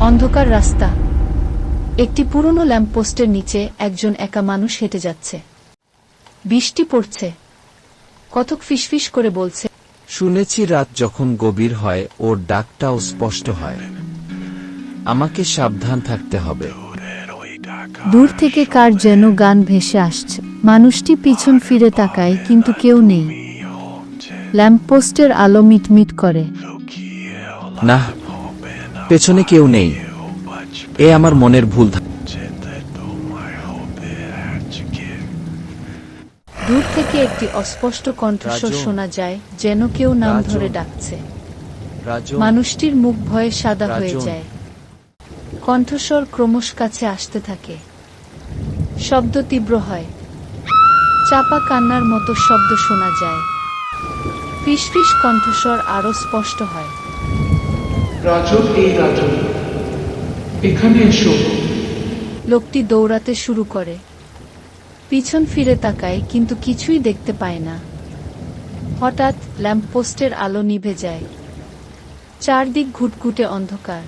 অন্ধকার রাস্তা। একটি পুরনো ল্যাম্পপোস্টের নিচে একজন একা মানুষ হেঁটে যাচ্ছে। বৃষ্টি পড়ছে। কতক ফিসফিস করে বলছে শুনেছি রাত যখন গভীর হয় ওর ডাকটাও স্পষ্ট হয়। আমাকে সাবধান থাকতে হবে। দূর থেকে কার যেন গান ভেসে আসছে। মানুষটি পিছন ফিরে তাকায় কিন্তু কেউ নেই। ল্যাম্পপোস্টের আলো মিটমিট করে। না পেছনে কেউ নেই। এ আমার মনের ভুল দূর থেকে একটি অস্পষ্ট কণ্ঠস্বর শোনা যায় যেন কেউ নাম ধরে ডাকছে। মানুষটির মুখ ভয়ে সাদা হয়ে যায়। কণ্ঠস্বর ক্রমশ কাছে আসতে থাকে। শব্দ তীব্র হয়। চাপা কান্নার মতো শব্দ শোনা যায়। ফিসফিস কণ্ঠস্বর আরও স্পষ্ট হয়। রাজন এই রাজন এখানে এসো। লোকটি দৌড়াতে শুরু করে। পিছন ফিরে তাকায় কিন্তু কিছুই দেখতে পায় না। হঠাৎ ল্যাম্পপোস্টের আলো নিভে যায়। চারদিক ঘুটঘুটে অন্ধকার।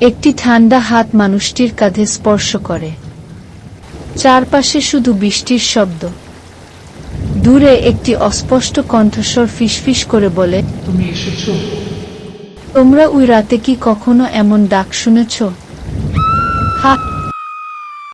একটি ঠান্ডা হাত মানুষটির কাঁধে স্পর্শ করে। চারপাশে শুধু বৃষ্টির শব্দ। দূরে একটি অস্পষ্ট কণ্ঠস্বর ফিসফিস করে বলে তুমি এসেছ? তোমরা ওই রাতে কি কখনো এমন ডাক শুনেছ? হাত